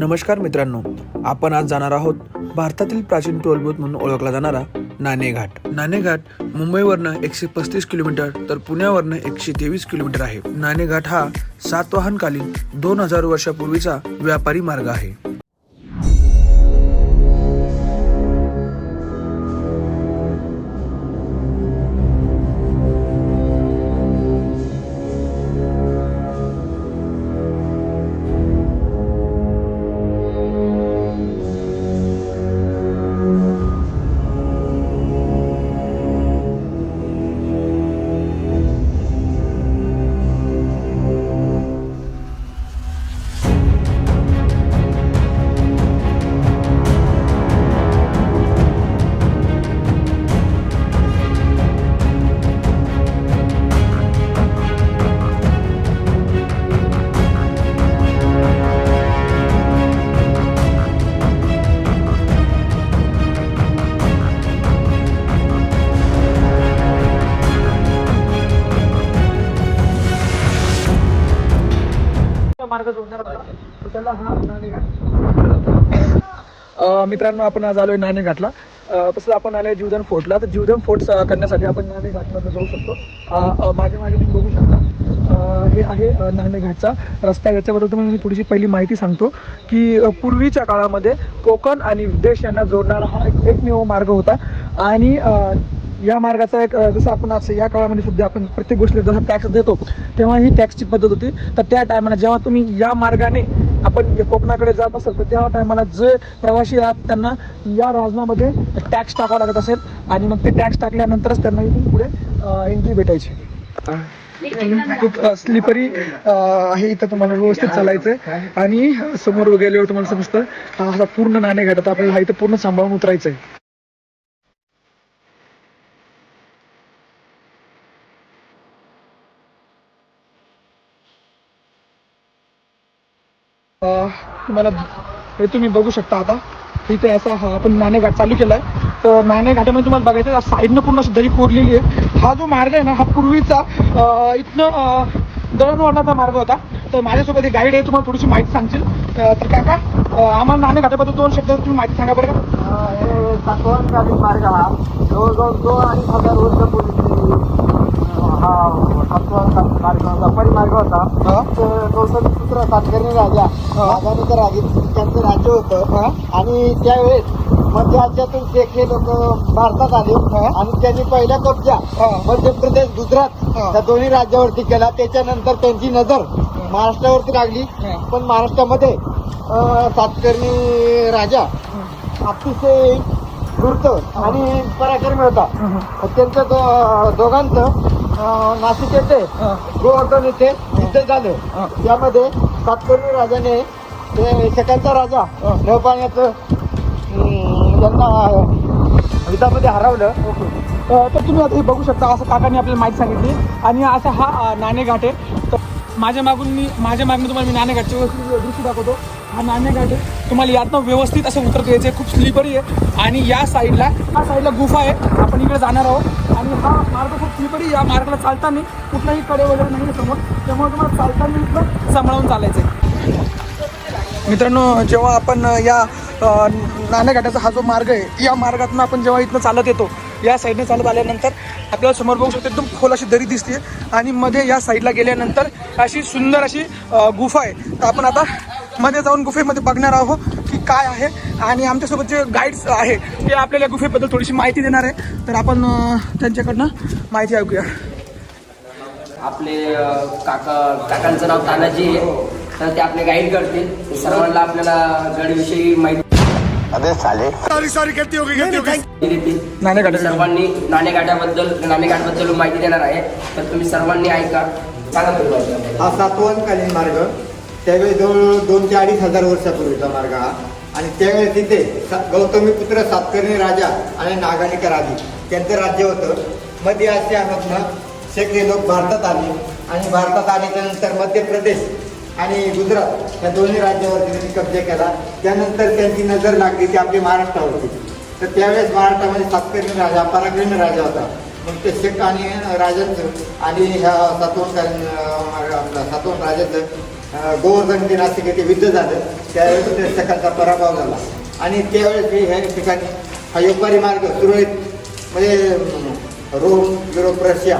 नमस्कार मित्रांनो आपण आज जाणार आहोत भारतातील प्राचीन टोलबूथ म्हणून ओळखला जाणारा नाणेघाट. नाणेघाट मुंबईवरनं एकशे पस्तीस किलोमीटर तर पुण्यावरनं एकशे तेवीस किलोमीटर आहे. नाणेघाट हा सातवाहनकालीन दोन हजार वर्षापूर्वीचा व्यापारी मार्ग आहे. मार्ग जोडणारा त्याला हा नाणेघाट मित्रांनो आपण आज आलोय नाणेघाटला अ, तसंच आपण आलोय जीवदान फोर्टला. तर जीवदान फोर्ट करण्यासाठी आपण नाणेघाटमध्ये जाऊ शकतो. मागे मागे तुम्ही बघू शकता. हे आहे नाणेघाटचा रस्ता. याच्याबद्दल तुम्हाला मी थोडीशी पहिली माहिती सांगतो की पूर्वीच्या काळामध्ये कोकण आणि विदेश यांना जोडणारा हा एक एकमेव मार्ग होता. आणि या मार्गाचा एक जसं आपण असं या काळामध्ये सुद्धा आपण प्रत्येक गोष्टीला जसं टॅक्स देतो तेव्हा ही टॅक्सची पद्धत होती. तर त्या टायमाला जेव्हा तुम्ही या मार्गाने आपण कोकणाकडे जात असेल तर त्या टायमाला जे प्रवासी आहात त्यांना या राजनामध्ये टॅक्स टाकावा लागत असेल. आणि मग ते टॅक्स टाकल्यानंतरच त्यांना इथून पुढे एंट्री भेटायची. खूप स्लिपरी आहे इथं तुम्हाला व्यवस्थित चालायचंय. आणि समोर गेल्यावर तुम्हाला समजतं असा पूर्ण नाणे घाटात आपल्याला हा इथं पूर्ण सांभाळून उतरायचंय. तुम्हाला हे तुम्ही बघू शकता आता. इथे असा हा आपण नाणेघाट चालू केलाय. तर नाणेघाटामध्ये तुम्हाला बघायचं साईडनं पूर्ण अशी दरी कोरलेली आहे. हा जो मार्ग आहे ना हा पूर्वीचा इथनं दळणवळणाचा मार्ग होता. तर माझ्यासोबत एक गाईड आहे तुम्हाला थोडीशी माहिती सांगतील तर काका अह, आम्हाला नाणेघाटाबद्दल दोन शब्द तुम्ही माहिती सांगा बरं का? हे मार्ग हा. जवळजवळ दोन अडीच हजार वर्षापूर्वी हा सातवाहनकालीन मार्ग व्यापारी मार्ग होता. ते गौतमी पुत्र सातकर्णी राजा राजानंतर राजे त्यांचं राज्य होतं आणि त्यावेळेस मध्य आशियातून शेख हे लोक भारतात आले. आणि त्यांनी पहिला कब्जा. मध्य प्रदेश गुजरात. त्या दोन्ही राज्यावरती केला त्याच्यानंतर त्यांची नजर महाराष्ट्रावरती लागली. पण महाराष्ट्रामध्ये सातकर्णी राजा अतिशय धूर्त आणि पराक्रमी होता त्यांचं दो- दोघांचं नाशिक येथे. गोवर्धन येथे युद्ध झालं. त्यामध्ये सातकर्णी राजाने ते सेकंदचा राजा. नवपाण्याचं अं, यांना युद्धामध्ये हरवलं. अ, तर तुम्ही आता हे बघू शकता असं काकांनी आपल्याला माहिती सांगितली. आणि असा हा अ, नाणेघाट आहे. तर माझ्या मागून मी माझ्या मागून तुम्हाला मी नाणेघाटचे व्यवस्थित दृश्य दाखवतो. हा नाणेघाट आहे तुम्हाला यातनं व्यवस्थित असं उतरत यायचं आहे. खूप स्लिपरी आहे. आणि या साईडला हा साईडला गुफा आहे. आपण इकडे जाणार आहोत. आणि हा मार्ग खूप स्लिपरी या मार्गाला चालताना कुठलाही कडे वगैरे नाही आहे समोर. त्यामुळे तुम्हाला चालताना इथलं सांभाळून चालायचं आहे मित्रांनो जेव्हा आपण या अ, नाणेघाटाचा हा जो मार्ग आहे या मार्गातून आपण जेव्हा इथनं चालत येतो या साईडने चालत आल्यानंतर आपल्याला समोर बघू शकतो एकदम खोल अशी दरी दिसते आणि मध्ये या साईडला गेल्यानंतर अशी सुंदर अशी गुफा आहे. तर आपण आता मध्ये जाऊन गुफेमध्ये बघणार आहोत की काय आहे. आणि आमच्यासोबत जे गाईड्स आहे ते आपल्याला गुफेबद्दल थोडीशी माहिती देणार आहे. तर आपण त्यांच्याकडनं माहिती ऐकूया. आपले काका काकांचं नाव तानाजी आहे. तर ते आपले गाईड करतील. सर्वांना आपल्याला गडविषयी माहिती देतील. नाणेघाटा सर्वांनी नाणेघाटाबद्दल नाणेघाटबद्दल माहिती देणार आहे. तर तुम्ही सर्वांनी ऐका. सांगा. हा सातवाहनकालीन मार्ग. त्यावेळी जवळ दोन ते अडीच हजार वर्षापूर्वीचा मार्ग हा. आणि त्यावेळेस तिथे सा- गौतमीपुत्र सातकर्णी राजा आणि नागालिका राजी त्यांचं राज्य होतं. मध्य आशियामधनं शेख हे लोक भारतात आले. आणि भारतात आल्याच्यानंतर मध्य प्रदेश आणि गुजरात या दोन्ही राज्यावरती त्यांनी कब्जा केला. त्यानंतर त्यांची नजर लागली ती आपली महाराष्ट्रावरती. तर त्यावेळेस महाराष्ट्रामध्ये सातकर्णी राजा पराक्रमी राजा होता. मग ते शेख आणि राजांचं आणि ह्या सातवण आपला सातवण राजाचं गोवर्धन दिन असं येथे ते युद्ध झालं. त्यावेळेस त्या पराभव झाला. आणि त्यावेळेस हे ह्या ठिकाणी हा व्यापारी मार्ग सुरळीत म्हणजे रोम युरोप रशिया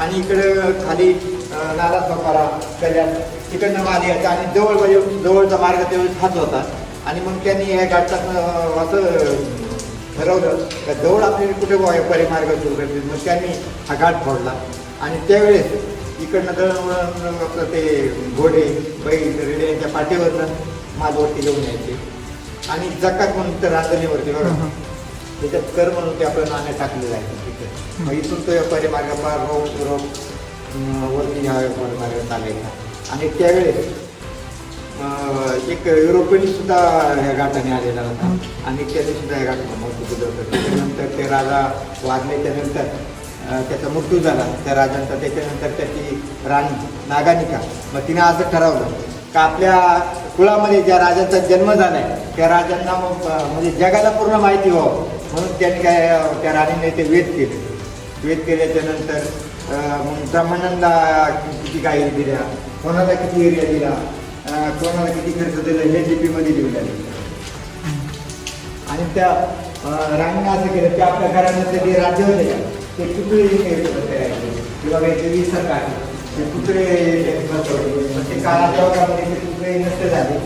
आणि इकडं खाली नाला सोपारा कल्याण तिकडनं माल यायचा आणि जवळ म्हणजे जवळचा मार्ग त्यावेळेस हाच होता. आणि मग त्यांनी या घाटात असं ठरवलं का जवळ आपल्याला कुठे व्यापारी मार्ग सुरू करतील? मग त्यांनी हा घाट फोडला. आणि त्यावेळेस इकडनं दळणवळण आपलं ते घोडे बैल रेडे यांच्या पाठीवरनं मालवरती घेऊन यायचे. आणि जकात म्हणून तर रांजणीवरती बघा. त्याच्यात कर म्हणून ते आपलं नाणं टाकलेलं आहे तिथे. मग इथून तो व्यापारी मार्ग पार रोग रोग वरती हा व्यापारी मार्ग चालायचा. आणि त्यावेळेस एक युरोपियन सुद्धा ह्या घाटाने आलेला होता. आणि त्यांनी सुद्धा या घाटाला मृत्यू दिलं होतं. त्याच्यानंतर ते राजा वारले त्यानंतर त्याचा मृत्यू झाला. त्या राजांचा त्याच्यानंतर त्याची राणी नागानिका. मग तिने असं ठरवलं का आपल्या कुळामध्ये ज्या राजांचा जन्म झालाय त्या राजांना मग म्हणजे जगाला पूर्ण माहिती व्हावं. म्हणून त्यांनी काय त्या राणीने ते वेद केले. वेद केल्याच्यानंतर मग ब्राह्मणांना किती गायी दिल्या कोणाला किती एरिया दिला कोणाला किती खर्च दिला हे लिपीमध्ये लिहिलं आहे. आणि त्या अं, राणीने असं केलं की आपल्या घरामध्ये जे राज्य होते ते पुतळे तयार किंवा काहीतरी विसर्ग आहे ते पुतळे ते काळाच्या ओघामध्ये ते पुतळे नष्ट झाले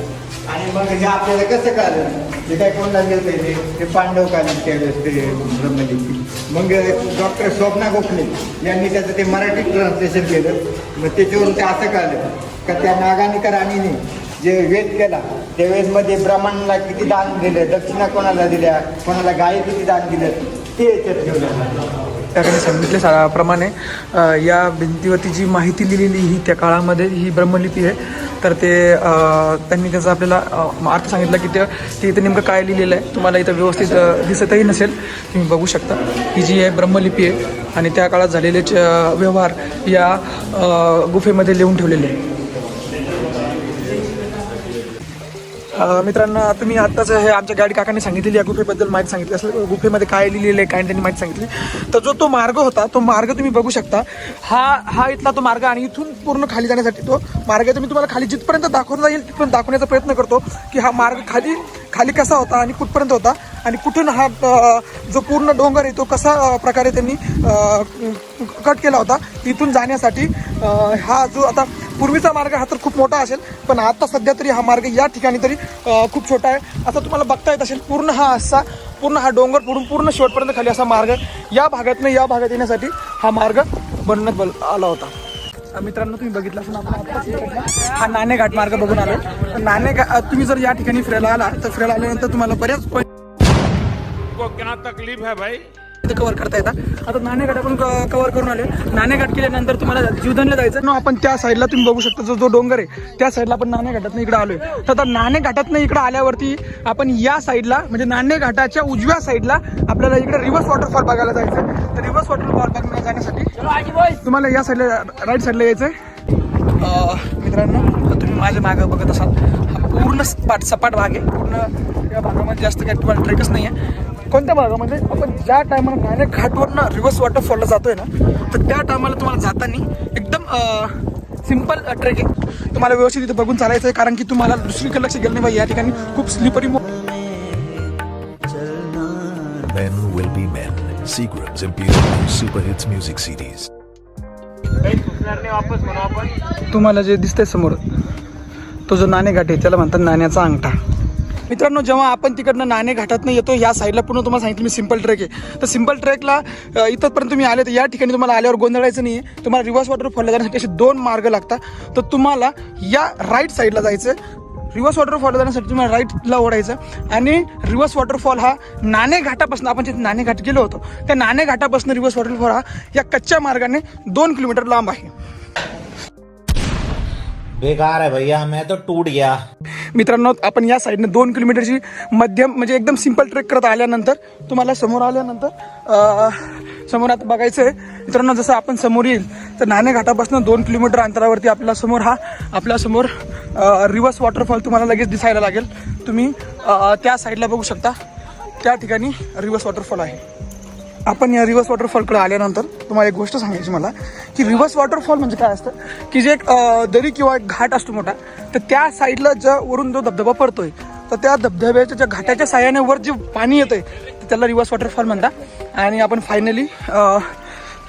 आणि मग हे आपल्याला कसं कळलं ते काय कोणला गेलं ते ते पांडव कालीन त्यावेळेस ते ब्रह्मलिपी मग डॉक्टर स्वप्ना गोखले यांनी त्याचं ते मराठी ट्रान्सलेशन केलं मग त्याच्यावरून ते असं कळलं का त्या नागानिकर राणीने जे वेद केला त्या वेदमध्ये ब्राह्मणाला किती दान दिलं दक्षिणा कोणाला दिल्या कोणाला गायी किती दान दिलं ते याच्यात ठेवलं त्याकडे सांगितल्या प्रमाणे या भिंतीवरती जी माहिती लिहिलेली ही त्या काळामध्ये ही ब्रह्मलिपी आहे. तर ते त्यांनी त्याचा आपल्याला अर्थ सांगितला की ते ते इथं नेमकं काय लिहिलेलं आहे. तुम्हाला इथं व्यवस्थित दिसतही नसेल. तुम्ही बघू शकता. ही जी आहे ब्रह्मलिपी आहे आणि त्या काळात झालेले व्यवहार या गुफेमध्ये लिहून ठेवलेले आहे अ, मित्रांनो तुम्ही आत्ताच हे आमच्या गाडी काकांनी सांगितलेली या गुफेबद्दल माहिती सांगितली असं गुफेमध्ये काय लिहिलेलं आहे काय त्यांनी माहिती सांगितली तर जो तो मार्ग होता तो मार्ग तुम्ही बघू शकता हा हा इथला तो मार्ग आणि इथून पूर्ण खाली जाण्यासाठी तो मार्ग आहे. तुम्ही मी तुम्हाला खाली जिथपर्यंत दाखवता येईल तिथपर्यंत दाखवण्याचा प्रयत्न करतो की हा मार्ग खाली खाली कसा होता आणि कुठपर्यंत होता आणि कुठून हा जो पूर्ण डोंगर आहे तो कसा प्रकारे त्यांनी कट केला होता इथून जाण्यासाठी हा जो आता पूर्वीचा मार्ग हा तर खूप मोठा असेल पण आता सध्या तरी हा मार्ग या ठिकाणी तरी खूप छोटा आहे. आता तुम्हाला बघता येत असेल पूर्ण हा असा पूर्ण हा डोंगर पुढून पूर्ण शेवटपर्यंत खाली असा मार्ग या भागातनं या भागात येण्यासाठी हा मार्ग बनवण्यात आला होता. मित्रांनो तुम्ही बघितलं असून आपण हा नाणेघाट मार्ग बघून आलो नाणे तुम्ही जर या ठिकाणी फिरायला आला तर फिरायला आल्यानंतर तुम्हाला बऱ्याच point को क्या तकलीफ है भाई? इथं कव्हर करता येतात. आता नाणेघाट आपण कव्हर करून आले नाणेघाट केल्यानंतर तुम्हाला जीवधनला जायचं. ना आपण त्या साईडला तुम्ही बघू शकता जो जो डोंगर आहे त्या साईडला आपण नाणेघाटातनं इकडे आलोय. तर आता नाणेघाटातनं इकडे आल्यावरती आपण या साईडला म्हणजे नाणेघाटाच्या उजव्या साईडला आपल्याला इकडे रिव्हर्स वॉटरफॉल बघायला जायचं तर रिव्हर्स वॉटरफॉल बघण्याला जाण्यासाठी तुम्हाला या साईडला राईट साईडला यायचंय. अं, मित्रांनो तुम्ही माझ्या मागं बघत असाल. हा पूर्ण सपाट सपाट भाग आहे. पूर्ण या भागामध्ये जास्त काही तुम्हाला ट्रेकच नाही आहे कोणत्या भागामध्ये आपण ज्या टायमाला नाणे घाटवरनं रिव्हर्स वॉटरफॉलला जातोय ना तर त्या टायमाला तुम्हाला जाताना एकदम सिंपल ट्रेक आहे तुम्हाला व्यवस्थित इथे बघून चालायचं आहे कारण की तुम्हाला दुसरीकडे लक्ष गेलं नाही पाहिजे या ठिकाणी खूप slippery Men will be men. Seagram's Imperial Super Hits Music CDs. तुम्हाला जे दिसतंय समोर तो जो नाणे घाट आहे त्याला म्हणतात नाण्याचा अंगठा मित्रांनो जेव्हा आपण तिकडनं नाणे घाटातनं येतो या साईडला पूर्ण तुम्हाला सांगितलं मी सिंपल ट्रेक आहे. तर सिंपल ट्रेकला इथंपर्यंत तुम्ही आले तर या ठिकाणी तुम्हाला आल्यावर गोंधळायचं नाही आहे तुम्हाला रिव्हर्स वॉटरफॉलला जाण्यासाठी असे दोन मार्ग लागतात. तर तुम्हाला या राईट साईडला जायचं रिव्हर्स वॉटरफॉल जाण्यासाठी तुम्हाला राईटला ओढायचं आणि रिव्हर्स वॉटरफॉल हा नाणे घाटापासून आपण जिथे नाणे घाट गेलो होतो त्या नाणे घाटापासून रिव्हर्स वॉटरफॉल हा या कच्च्या मार्गाने दोन किलोमीटर लांब आहे. बेकार है भैया मैं तो टूट गया। मित्रांनो आपण या साईडने दोन किलोमीटरची मध्यम म्हणजे एकदम सिंपल ट्रेक करत आल्यानंतर तुम्हाला समोर आल्यानंतर अं, समोर आता बघायचं आहे मित्रांनो जसं आपण समोर येईल तर नाणे घाटापासून दोन किलोमीटर अंतरावरती आपल्यासमोर हा आपल्यासमोर रिव्हर्स वॉटरफॉल तुम्हाला लगेच दिसायला लागेल. तुम्ही अं, त्या साईडला बघू शकता. त्या ठिकाणी रिव्हर्स वॉटरफॉल आहे. आपण या रिव्हर्स वॉटरफॉलकडे आल्यानंतर तुम्हाला एक गोष्ट सांगायची मला की रिव्हर्स वॉटरफॉल म्हणजे काय असतं? की जे एक दरी किंवा एक घाट असतो मोठा तर त्या साईडला ज्या वरून जो धबधबा पडतोय तर त्या धबधब्याच्या ज्या घाटाच्या साह्याने वर जे पाणी येतंय त्याला रिव्हर्स वॉटरफॉल म्हणतात. आणि आपण फायनली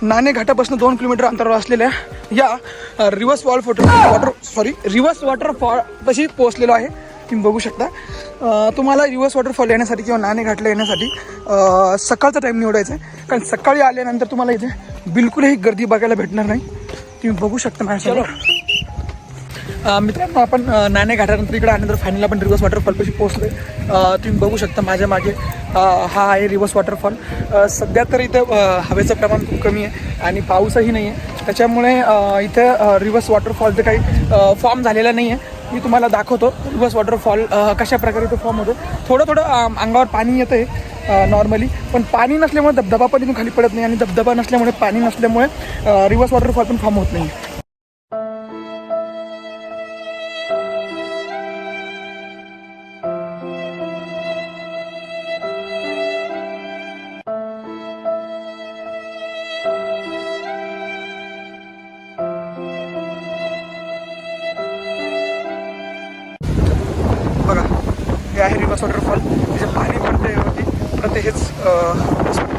नाणे घाटापासून दोन किलोमीटर अंतरावर असलेल्या या reverse wall photo water sorry reverse waterfall तशी पोहोचलेलो आहे. तुम्ही बघू शकता. तुम्हाला रिव्हर्स वॉटरफॉल येण्यासाठी किंवा नाणे घाटला येण्यासाठी सकाळचा टाईम निवडायचा आहे. कारण सकाळी आल्यानंतर तुम्हाला इथे बिलकुलही गर्दी बघायला भेटणार नाही. तुम्ही बघू शकता माझ्यासमोर अ, मित्रांनो आपण नाणे घाटानंतर इकडे आल्यानंतर फायनल आपण रिव्हर्स वॉटरफॉलपाशी पोहोचलो तुम्ही बघू शकता माझ्या मागे हा आहे रिव्हर्स वॉटरफॉल सध्या तर इथं हवेचं प्रमाण खूप कमी आहे आणि पाऊसही नाही आहे त्याच्यामुळे इथं रिव्हर्स वॉटरफॉलचं काही फॉर्म झालेला नाही आहे मी तुम्हाला दाखवतो. रिव्हर्स वॉटरफॉल कशा प्रकारे तो फॉर्म होतो. थोडं थोडं अंगावर पाणी येतं आहे नॉर्मली पण पाणी नसल्यामुळे धबधबा पण इथून खाली पडत नाही आणि धबधबा नसल्यामुळे पाणी नसल्यामुळे रिव्हर्स वॉटरफॉल पण फॉर्म होत नाही. हे वॉटरफॉल जे पाणी पडते वरती परत हेच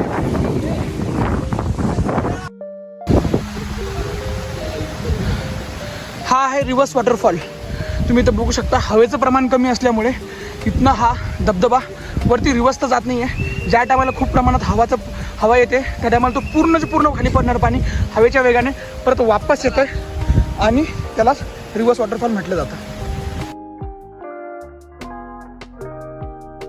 हा आहे रिव्हर्स वॉटरफॉल. तुम्ही इथं बघू शकता हवेचं प्रमाण कमी असल्यामुळे इथनं हा धबधबा वरती रिव्हर्स तर जात नाही आहे ज्या टायमाला खूप प्रमाणात हवाचं हवा येते त्या टायमाला तो पूर्णच पूर्ण खाली पडणार पाणी हवेच्या वेगाने परत वापस येतं आणि त्यालाच रिव्हर्स वॉटरफॉल म्हटलं जातं.